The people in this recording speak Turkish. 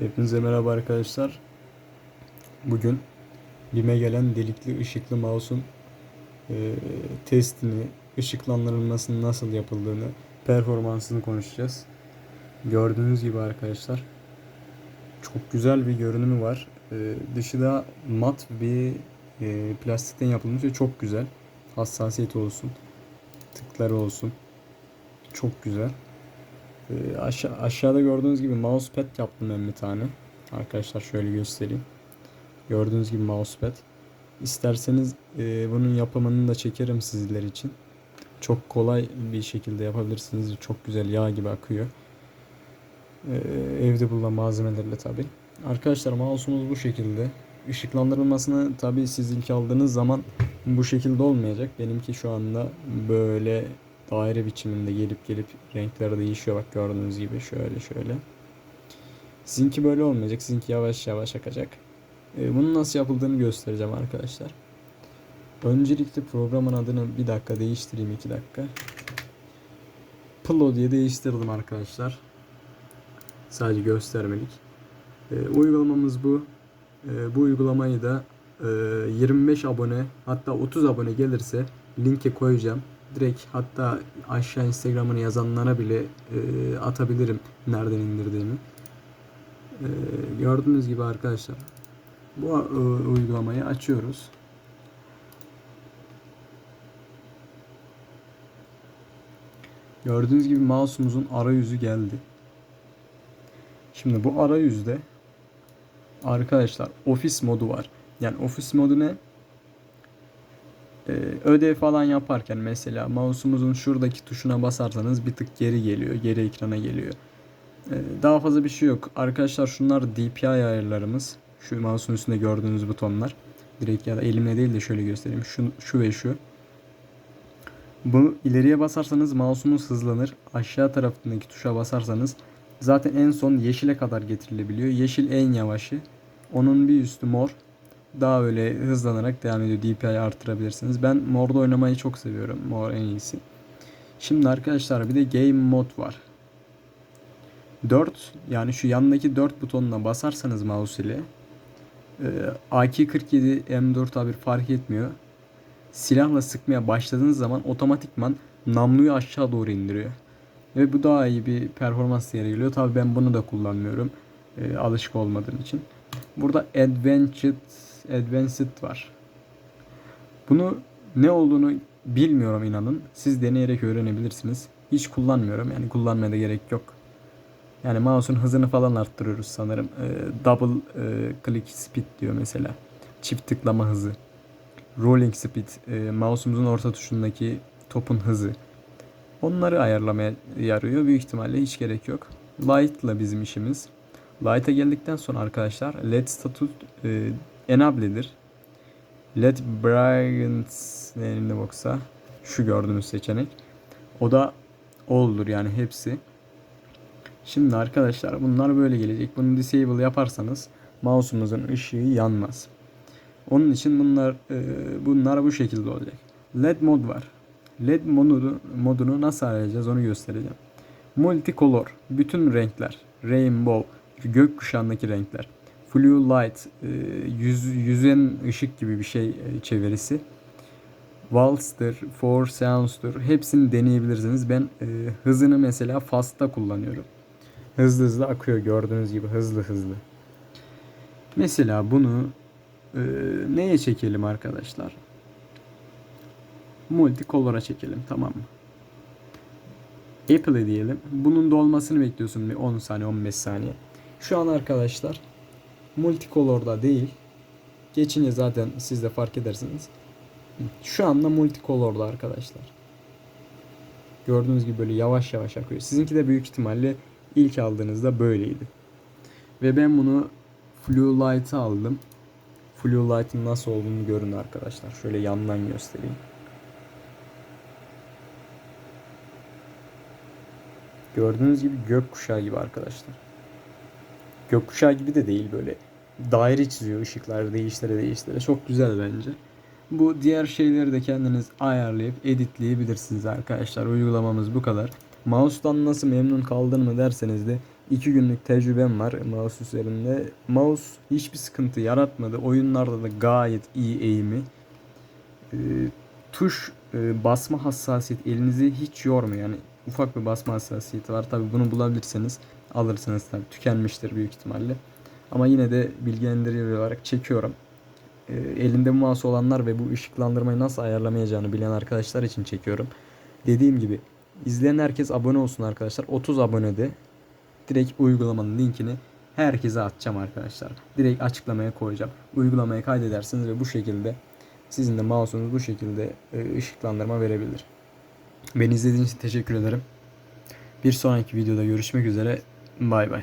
Hepinize merhaba arkadaşlar. Bugün BİM'e gelen delikli ışıklı mouse'un e, testini, ışıklandırılmasının nasıl yapıldığını, performansını konuşacağız. Gördüğünüz gibi arkadaşlar çok güzel bir görünümü var. E, dışı da mat bir e, plastikten yapılmış ve çok güzel. Hassasiyeti olsun, tıkları olsun. Çok güzel. Ee, aşağı, aşağıda gördüğünüz gibi mousepad yaptım ben bir tane. Arkadaşlar şöyle göstereyim. Gördüğünüz gibi mousepad. İsterseniz e, bunun yapımını da çekerim sizler için. Çok kolay bir şekilde yapabilirsiniz. Çok güzel yağ gibi akıyor. Ee, evde bulunan malzemelerle tabi. Arkadaşlar mouse'umuz bu şekilde. Işıklandırılmasını tabi siz ilk aldığınız zaman bu şekilde olmayacak. Benimki şu anda böyle daire biçiminde gelip gelip renkleri değişiyor bak gördüğünüz gibi şöyle şöyle. Sizinki böyle olmayacak. Sizinki yavaş yavaş akacak. Ee, bunun nasıl yapıldığını göstereceğim arkadaşlar. Öncelikle programın adını bir dakika değiştireyim iki dakika. Plo diye değiştirdim arkadaşlar. Sadece göstermelik. Ee, uygulamamız bu. Ee, bu uygulamayı da e, 25 abone hatta 30 abone gelirse linke koyacağım direkt hatta aşağı Instagram'ını yazanlara bile e, atabilirim nereden indirdiğimi. E, gördüğünüz gibi arkadaşlar bu e, uygulamayı açıyoruz. Gördüğünüz gibi mouse'umuzun arayüzü geldi. Şimdi bu arayüzde arkadaşlar ofis modu var. Yani ofis modu ne? Ee, ödev falan yaparken mesela mouse'umuzun şuradaki tuşuna basarsanız bir tık geri geliyor. Geri ekrana geliyor. Ee, daha fazla bir şey yok. Arkadaşlar şunlar DPI ayarlarımız. Şu mouse'un üstünde gördüğünüz butonlar. Direkt ya da elimle değil de şöyle göstereyim. Şu, şu ve şu. Bu ileriye basarsanız mouse'umuz hızlanır. Aşağı tarafındaki tuşa basarsanız zaten en son yeşile kadar getirilebiliyor. Yeşil en yavaşı. Onun bir üstü mor daha öyle hızlanarak devam ediyor. DPI artırabilirsiniz. Ben morda oynamayı çok seviyorum. Mor en iyisi. Şimdi arkadaşlar bir de game mod var. 4 yani şu yandaki 4 butonuna basarsanız mouse ile e, AK-47 M4 a fark etmiyor. Silahla sıkmaya başladığınız zaman otomatikman namluyu aşağı doğru indiriyor. Ve bu daha iyi bir performans değeri geliyor. Tabi ben bunu da kullanmıyorum. E, alışık olmadığım için. Burada Advanced Advanced var. Bunu ne olduğunu bilmiyorum inanın. Siz deneyerek öğrenebilirsiniz. Hiç kullanmıyorum yani kullanmaya da gerek yok. Yani mouse'un hızını falan arttırıyoruz sanırım. Ee, double e, click speed diyor mesela. Çift tıklama hızı. Rolling speed. E, mouse'umuzun orta tuşundaki topun hızı. Onları ayarlamaya yarıyor. Büyük ihtimalle hiç gerek yok. Light'la bizim işimiz. Light'a geldikten sonra arkadaşlar LED statut e, enable'dir. LED Brightness elinde boksa şu gördüğünüz seçenek. O da oldur yani hepsi. Şimdi arkadaşlar bunlar böyle gelecek. Bunu disable yaparsanız mouse'umuzun ışığı yanmaz. Onun için bunlar e, bunlar bu şekilde olacak. LED mod var. LED modu, modunu nasıl arayacağız onu göstereceğim. Multicolor, bütün renkler, rainbow, gökkuşağındaki renkler. Blue light, e, yüz, yüzen ışık gibi bir şey e, çevirisi. Waltz'tır, Four Sounds'tur. Hepsini deneyebilirsiniz. Ben e, hızını mesela Fast'ta kullanıyorum. Hızlı hızlı akıyor gördüğünüz gibi hızlı hızlı. Mesela bunu e, neye çekelim arkadaşlar? Multicolor'a çekelim tamam mı? Apple'e diyelim. Bunun dolmasını bekliyorsun bir 10 saniye 15 saniye. Şu an arkadaşlar multicolor'da değil. Geçince zaten siz de fark edersiniz. Şu anda multicolor'da arkadaşlar. Gördüğünüz gibi böyle yavaş yavaş akıyor. Sizinki de büyük ihtimalle ilk aldığınızda böyleydi. Ve ben bunu Blue Light'ı aldım. Blue Light'ın nasıl olduğunu görün arkadaşlar. Şöyle yandan göstereyim. Gördüğünüz gibi gökkuşağı gibi arkadaşlar. Gökkuşağı gibi de değil böyle daire çiziyor ışıklar değiştire değiştire. Çok güzel bence. Bu diğer şeyleri de kendiniz ayarlayıp editleyebilirsiniz arkadaşlar. Uygulamamız bu kadar. Mouse'dan nasıl memnun kaldın mı derseniz de 2 günlük tecrübem var mouse üzerinde. Mouse hiçbir sıkıntı yaratmadı. Oyunlarda da gayet iyi eğimi. Ee, tuş e, basma hassasiyet elinizi hiç yormuyor. Yani ufak bir basma hassasiyeti var. Tabi bunu bulabilirseniz alırsınız tabi. Tükenmiştir büyük ihtimalle. Ama yine de bilgilendirici olarak çekiyorum. Ee, elinde mouse olanlar ve bu ışıklandırmayı nasıl ayarlamayacağını bilen arkadaşlar için çekiyorum. Dediğim gibi izleyen herkes abone olsun arkadaşlar. 30 abonede direkt uygulamanın linkini herkese atacağım arkadaşlar. Direkt açıklamaya koyacağım. Uygulamayı kaydedersiniz ve bu şekilde sizin de mouse'unuz bu şekilde e, ışıklandırma verebilir. Beni izlediğiniz için teşekkür ederim. Bir sonraki videoda görüşmek üzere. 唔係唔